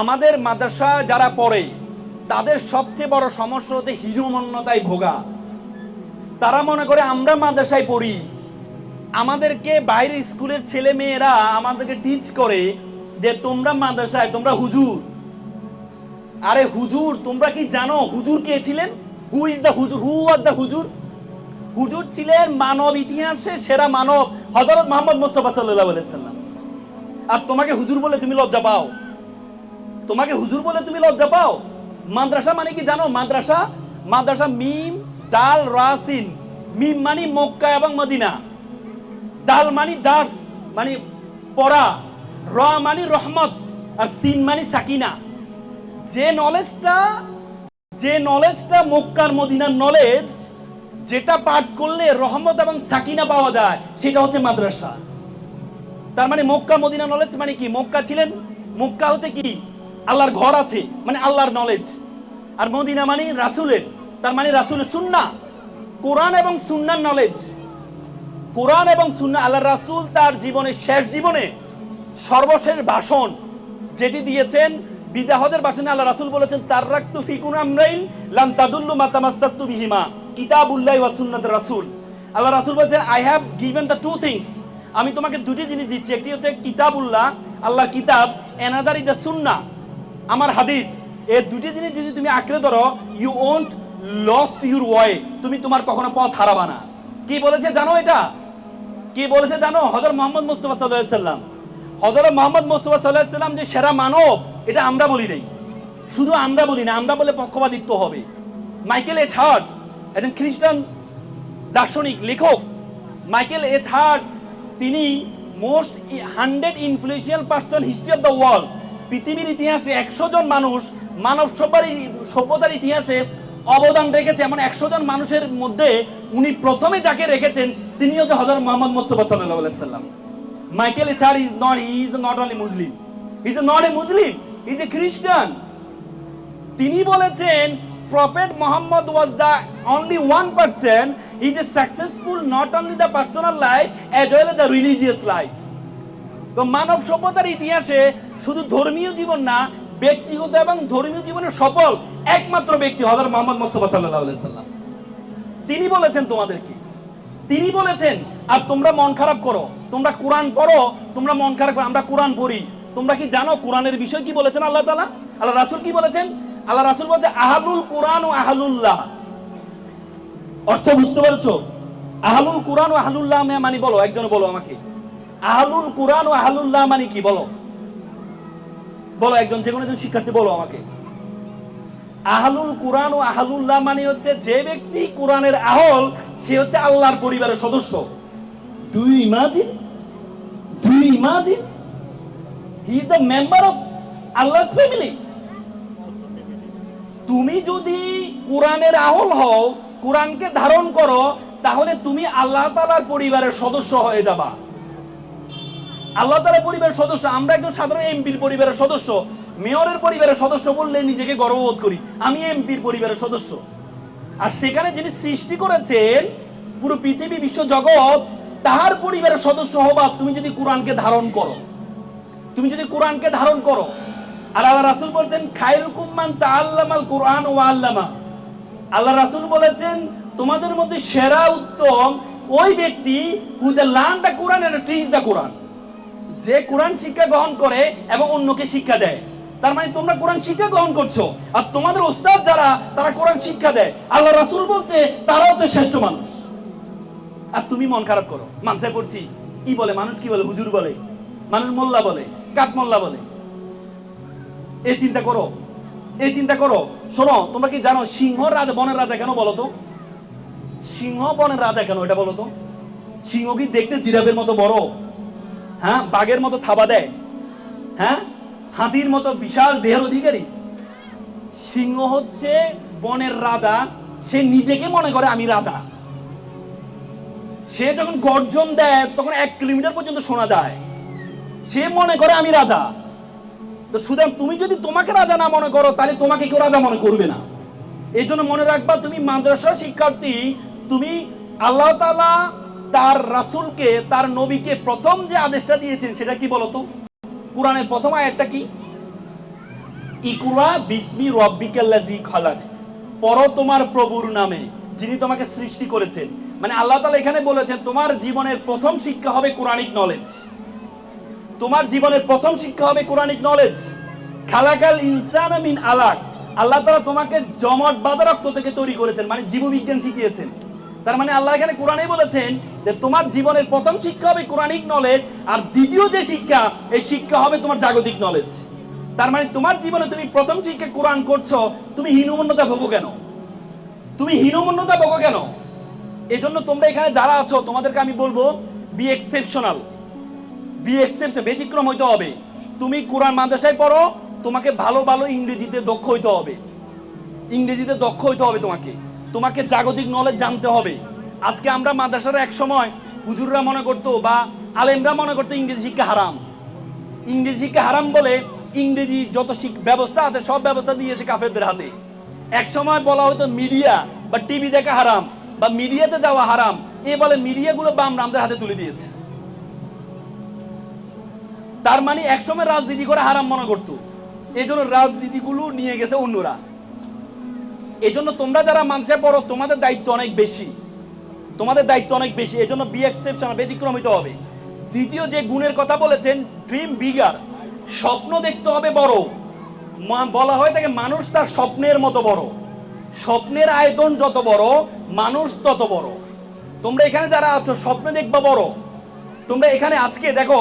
আমাদের মাদ্রাসা যারা পড়ে, তাদের সবচেয়ে বড় সমস্যা হচ্ছে হীনমন্যতায় ভোগা। তারা মনে করে, আমরা মাদ্রাসায় পড়ি। আমাদেরকে বাইরের স্কুলের ছেলে মেয়েরা আমাদেরকে টিচ করে যে তোমরা মাদ্রাসায়, তোমরা হুজুর। আরে হুজুর, তোমরা কি জানো হুজুর কে ছিলেন? হু ইজ দ্য হুজুর? হু ওয়াজ দ্য হুজুর? হুজুর ছিলেন মানব ইতিহাসে সেরা মানব, হযরত মোহাম্মদ মুস্তাফা আলাইহি সাল্লাম আর তোমাকে হুজুর বলে তুমি লজ্জা পাও। তোমাকে হুজুর বলে তুমি লজ্জা পাও? মাদ্রাসা মানে কি জানো? মাদ্রাসা মাদ্রাসা মিম, দাল, রাসিন। মিম মানে মক্কা এবং মদিনা। দাল মানে দার্স মানে পড়া। র মানে রহমত, আর সিন মানে সাকিনা। যে নলেজটা যে নলেজটা মক্কার মদিনার নলেজ যেটা পাঠ করলে রহমত এবং সাকিনা পাওয়া যায়, সেটা হচ্ছে মাদ্রাসা। তার মানে মক্কা, মদিনা নলেজ মানে কি? মক্কা ছিলেন? মক্কা হচ্ছে কি? আল্লাহর ঘর আছে মানে আল্লাহর নলেজ আর মদিনা মানে রাসুলের, তার মানে রাসুলের সুন্না কোরআন এবং সুন্নার নলেজ কোরআন এবং সুন্না আল্লাহ রাসুল তার জীবনের শেষ জীবনে সর্বশেষ ভাষণ যেটি দিয়েছেন, বিদাহদের ভাষণে আল্লাহ রাসুল বলেছেন তার রাখতু ফিকুন আমরাইন লান তাদুল্লু মাতামাস্তাতু বিহিমা কিতাবুল্লাহ ওয়া সুন্নাত রাসূল। আল্লাহ রাসূল বলেছেন I have given the two things আমি তোমাকে দুটি জিনিস দিচ্ছি, একটি হচ্ছে কিতাবুল্লাহ, আল্লাহর কিতাব এনাদার ইজ দ্য সুন্না আমার হাদিস, এই দুটি জিনিস যদি তুমি আঁকড়ে ধরো you won't lost your way তুমি তোমার কখনো পথ হারাবা না। কি বলেছে জানো এটা? কি বলেছে জানো? হজরত মোহাম্মদ মুস্তফা সাল্লাম। হজরত মোহাম্মদ মুস্তফা সাল্লাম যে সেরা মানব, এটা আমরা বলি নাই। শুধু আমরা বলি না, আমরা বলে পক্ষপাতিত্ব হবে। মাইকেল এচ হার্ট একজন খ্রিস্টান দার্শনিক, লেখক, মাইকেল এচ হার্ট তিনি most hundred influential person history of the world. পৃথিবীর ইতিহাসে একশো জন মানুষ মানব সভ্যার সভ্যতার ইতিহাসে অবদান রেখেছে। এমন একশো জন মানুষের মধ্যে উনি প্রথমে যাকে রেখেছেন তিনি হচ্ছে হজরত মোহাম্মদ মোস্তফা সাল্লাহ সাল্লাম। Michael এচার is not is not only Muslim. Is not a Muslim is a Christian. তিনি বলেছেন, prophet Muhammad was the only one person is a successful not only the personal life, as well as the religious life. তো মানব সভ্যতার ইতিহাসে শুধু ধর্মীয় জীবন না, ব্যক্তিগত এবং ধর্মীয় জীবনে সফল একমাত্র ব্যক্তি হজরত মোহাম্মদ মোস্তফা সাল্লাহ সাল্লাম তিনি বলেছেন তোমাদেরকে। তিনি বলেছেন, আর তোমরা মন খারাপ করো, তোমরা কোরআন পড়ো, তোমরা মন খারাপ করো, আমরা কোরআন পড়ি। তোমরা কি জানো কোরআনের বিষয় কি বলেছেন আল্লাহ তালা আল্লাহ রাসূল কি বলেছেন? আল্লাহ রাসূল বলছে, আহালুল কোরআন ও আহালুল্লাহ। অর্থ বুঝতে পারছ? আহালুল কোরআন ও আহালুল্লাহ মানে বলো একজন বলো আমাকে। আহালুল কোরআন ও আহালুল্লাহ মানে কি? বলো। বলো, একজন যে কোনো একজন শিক্ষার্থী বলো আমাকে। আহলুল কোরআন ও আহলুল্লাহ মানে হচ্ছে যে ব্যক্তি কোরআনের আহল, সে হচ্ছে আল্লাহর পরিবারের সদস্য। You imagine you imagine he is the member of Allah's family তুমি যদি কোরআনের আহল হও, কোরআনকে ধারণ করো, তাহলে তুমি আল্লাহ তালার পরিবারের সদস্য হয়ে যাবা। আল্লাহ তাআলা পরিবারের সদস্য, আমরা একজন সাধারণ এমপির পরিবারের সদস্য। মেয়রের পরিবারের সদস্য বললে নিজেকে গর্ববোধ করি। আমি এমপির পরিবারের সদস্য। আর সেখানে যিনি সৃষ্টি করেছেন পুরো পৃথিবী, বিশ্ব জগৎ, তাহার পরিবারের সদস্য হবা তুমি যদি কোরআনকে ধারণ করো, তুমি যদি কোরআনকে ধারণ করো, আর আল্লাহ রাসূল বলছেন, খায়রুকুম মান তাআল্লামাল কোরআন ও আল্লামা। আল্লাহ রাসূল বলেছেন, তোমাদের মধ্যে সেরা উত্তম ওই ব্যক্তি who the Quran and teach the Quran যে কোরআন শিক্ষা গ্রহণ করে এবং অন্যকে শিক্ষা দেয়। তার মানে তোমরা কোরআন শিক্ষা গ্রহণ করছ। আর তোমাদের ওস্তাদ যারা, তারা কোরআন শিক্ষা দেয়। আল্লাহ রাসূল বলছে, তারাও তো শ্রেষ্ঠ মানুষ। আর তুমি মন খারাপ করো। মানসায় পড়ছি। কি বলে? মানুষ কি বলে? হুজুর বলে। মানুষ মোল্লা বলে। কাঠ মোল্লা বলে। এই চিন্তা করো। এই চিন্তা করো। শোনো, তোমরা কি জানো সিংহ রাজা, বনের রাজা কেন বলো তো? সিংহ, বনের রাজা কেন এটা বলো তো? সিংহ কি দেখতে জিরাফের মতো বড়? হ্যাঁ বাঘের মতো থাবা দেয়। হ্যাঁ হাতির মতো বিশাল দেহের অধিকারী। সিংহ হচ্ছে বনের রাজা। সে নিজেকে মনে করে আমি রাজা। সে যখন গর্জন দেয়, তখন এক কিলোমিটার পর্যন্ত শোনা যায়। সে মনে করে আমি রাজা। তো সুতরাং তুমি যদি তোমাকে রাজা না মনে করো, তাহলে তোমাকে কেউ রাজা মনে করবে না। এই জন্য মনে রাখবা, তুমি মাদ্রাসা শিক্ষার্থী, তুমি আল্লাহ তাআলা তার রাসূলকে, তার নবীকে প্রথম যে আদেশটা দিয়েছেন, সেটা কি বলতো? কোরআনের প্রথম আয়াতটা কি? ইকুরা বিসমি রব্বিকাল্লাজি খালাক। পর তোমার প্রভুর নামে, যিনি তোমাকে সৃষ্টি করেছেন। মানে আল্লাহ তাআলা এখানে বলেছেন, তোমার জীবনের প্রথম শিক্ষা হবে কোরআনিক নলেজ তোমার জীবনের প্রথম শিক্ষা হবে কোরআনিক নলেজ খালাকাল ইনসান আলাক। আল্লাহ তাআলা তোমাকে জমট বাঁধা রক্ত থেকে তৈরি করেছেন মানে জীববিজ্ঞান শিখিয়েছেন। তার মানে আল্লাহ এখানে কোরআনে বলেছেন যে তোমার জীবনের প্রথম শিক্ষা হবে কোরআনিক নলেজ আর দ্বিতীয় যে শিক্ষা, এই শিক্ষা হবে তোমার জাগতিক নলেজ তার মানে তোমার জীবনে তুমি প্রথম শিক্ষা কোরআন করছ, তুমি হীনমন্যতা ভোগো কেন? তুমি হীনমন্যতা ভোগো কেন? এই জন্য তোমরা এখানে যারা আছো, তোমাদেরকে আমি বলব বি এক্সেপশনাল বি এক্সেপশন ব্যতিক্রম হইতে হবে। তুমি কোরআন মাদ্রাসায় পড়ো, তোমাকে ভালো ভালো ইংরেজিতে দক্ষ হইতে হবে। ইংরেজিতে দক্ষ হইতে হবে তোমাকে। তোমাকে জাগতিক নলেজ জানতে হবে। আজকে আমরা মাদ্রাসার এক সময় হুজুররা মনে করতো বা আলেমরা মনে করতো ইংরেজি শিক্ষা হারাম। ইংরেজি শিক্ষা হারাম বলে ইংরেজি যত ব্যবস্থা আছে, সব ব্যবস্থা দিয়েছে কাফেরদের হাতে। এক সময় বলা হতো মিডিয়া বা টিভি দেখা হারাম বা মিডিয়াতে যাওয়া হারাম। এ বলে মিডিয়াগুলো বাম রামদের হাতে তুলে দিয়েছে। তার মানে একসময় রাজনীতি করে হারাম মনে করতো। এই জন্য রাজনীতিগুলো নিয়ে গেছে অন্যরা। এই জন্য তোমরা যারা মানুষে পড়ো, তোমাদের দায়িত্ব অনেক বেশি। তোমাদের দায়িত্ব অনেক বেশি। এই জন্য বি এক্সেপশন ব্যতিক্রম হইতে হবে। দ্বিতীয় যে গুণের কথা বলেছেন ড্রিম বিগার স্বপ্ন দেখতে হবে বড়। বলা হয় থাকে, মানুষ তার স্বপ্নের মতো বড়। স্বপ্নের আয়তন যত বড়, মানুষ তত বড়। তোমরা এখানে যারা আছো, স্বপ্ন দেখবা বড়। তোমরা এখানে আজকে, দেখো